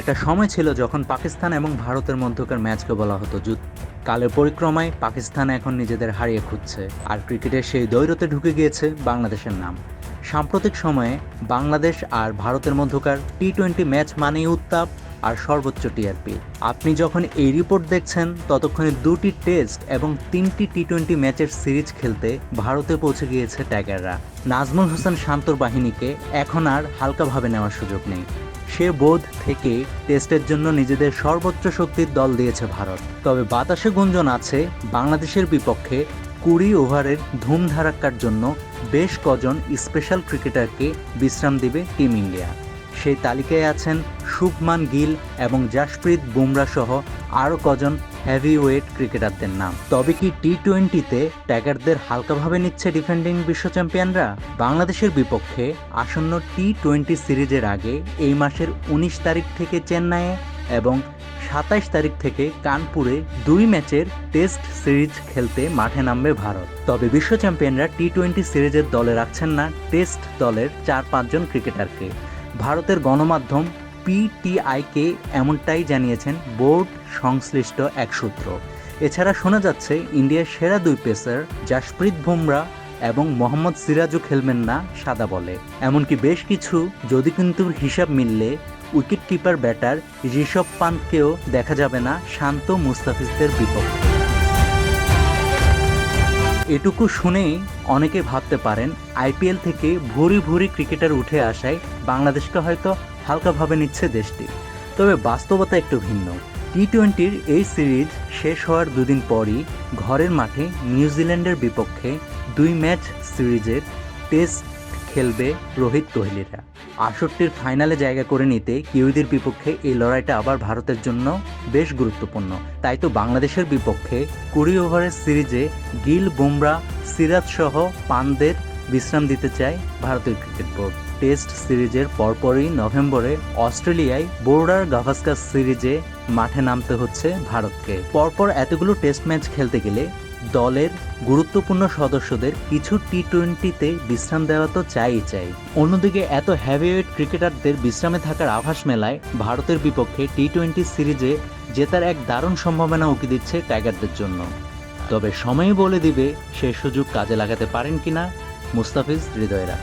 একটা সময় ছিল যখন পাকিস্তান এবং ভারতের মধ্যকার ম্যাচকে বলা হতো যুদ্ধ। কালের পরিক্রমায় পাকিস্তান এখন নিজেদের হারিয়ে খুঁজছে, আর ক্রিকেটের সেই দৈরতে ঢুকে গিয়েছে বাংলাদেশের নাম। সাম্প্রতিক সময়ে বাংলাদেশ আর ভারতের মধ্যকার টি টোয়েন্টি ম্যাচ মানেই উত্তাপ আর সর্বোচ্চ টিআরপি আপনি যখন এই রিপোর্ট দেখছেন, ততক্ষণে দুটি টেস্ট এবং তিনটি টি টোয়েন্টি ম্যাচের সিরিজ খেলতে ভারতে পৌঁছে গিয়েছে টাইগাররা নাজমুল হোসেন শান্তর বাহিনীকে এখন আর হালকাভাবে নেওয়ার সুযোগ নেই। সে বোধ থেকে টেস্টের জন্য নিজেদের সর্বোচ্চ শক্তির দল দিয়েছে ভারত। তবে বাতাসে গুঞ্জন আছে, বাংলাদেশের বিপক্ষে কুড়ি ওভারের ধুমধারাক্কার জন্য বেশ কজন স্পেশাল ক্রিকেটারকে বিশ্রাম দিবে টিম ইন্ডিয়া সেই তালিকায় আছেন শুভমান গিল এবং জাসপ্রীত বুমরা সহ আরও কজন হেভি ওয়েট ক্রিকেটারদের নাম। তবে কি টি টোয়েন্টিতে ট্যাগারদের হালকাভাবে নিচ্ছে ডিফেন্ডিং বিশ্ব চ্যাম্পিয়নরা? বাংলাদেশের বিপক্ষে আসন্ন টি টোয়েন্টি সিরিজের আগে এই মাসের উনিশ তারিখ থেকে চেন্নাইয়ে এবং সাতাইশ তারিখ থেকে কানপুরে দুই ম্যাচের টেস্ট সিরিজ খেলতে মাঠে নামবে ভারত। তবে বিশ্ব চ্যাম্পিয়নরা টি টোয়েন্টি সিরিজের দলে রাখছেন না, টেস্ট দলের চার পাঁচজন ক্রিকেটারকে। ভারতের গণমাধ্যম পিটিআইকে এমনটাই জানিয়েছেন বোর্ড সংশ্লিষ্ট এক সূত্র। এছাড়া শোনা যাচ্ছে, ইন্ডিয়ার সেরা দুই পেসার জাসপ্রীত বুমরা এবং মোহাম্মদ সিরাজও খেলবেন না সাদা বলে। এমনকি বেশ কিছু যদি কিন্তু হিসাব মিললে উইকেট কিপার ব্যাটার ঋষভ পান্তকেও দেখা যাবে না শান্ত মুস্তাফিজদের বিপক্ষে। এটুকু শুনেই অনেকে ভাবতে পারেন, আইপিএল থেকে ভুরি ভুরি ক্রিকেটার উঠে আসায় বাংলাদেশকে হয়তো হালকাভাবে নিচ্ছে দেশটি। তবে বাস্তবতা একটু ভিন্ন। টি টোয়েন্টির এই সিরিজ শেষ হওয়ার দুদিন পরই ঘরের মাঠে নিউজিল্যান্ডের বিপক্ষে দুই ম্যাচ সিরিজের টেস্ট খেলবে রোহিত কোহলিরা। আসরটির ফাইনালে জায়গা করে নিতে কিউইদের বিপক্ষে এই লড়াইটা আবার ভারতের জন্য বেশ গুরুত্বপূর্ণ। তাই তো বাংলাদেশের বিপক্ষে কুড়ি ওভারের সিরিজে গিল, বুমরা, সিরাজ সহ পানদের বিশ্রাম দিতে চায় ভারতীয় ক্রিকেট বোর্ড। টেস্ট সিরিজের পরপরই নভেম্বরে অস্ট্রেলিয়ায় বোর্ডার গাভাস্কার সিরিজে মাঠে নামতে হচ্ছে ভারতকে। পরপর এতগুলো টেস্ট ম্যাচ খেলতে গেলে দলের গুরুত্বপূর্ণ সদস্যদের কিছু টি টোয়েন্টিতে বিশ্রাম দেওয়া তো চাই চাই। অন্যদিকে এত হ্যাভিওয়েট ক্রিকেটারদের বিশ্রামে থাকার আভাস মেলায় ভারতের বিপক্ষে টি টোয়েন্টি সিরিজে জেতার এক দারুণ সম্ভাবনা উঁকি দিচ্ছে টাইগারদের জন্য। তবে সময়ই বলে দিবে সে সুযোগ কাজে লাগাতে পারেন কিনা, মুস্তাফিজ হৃদয়রা।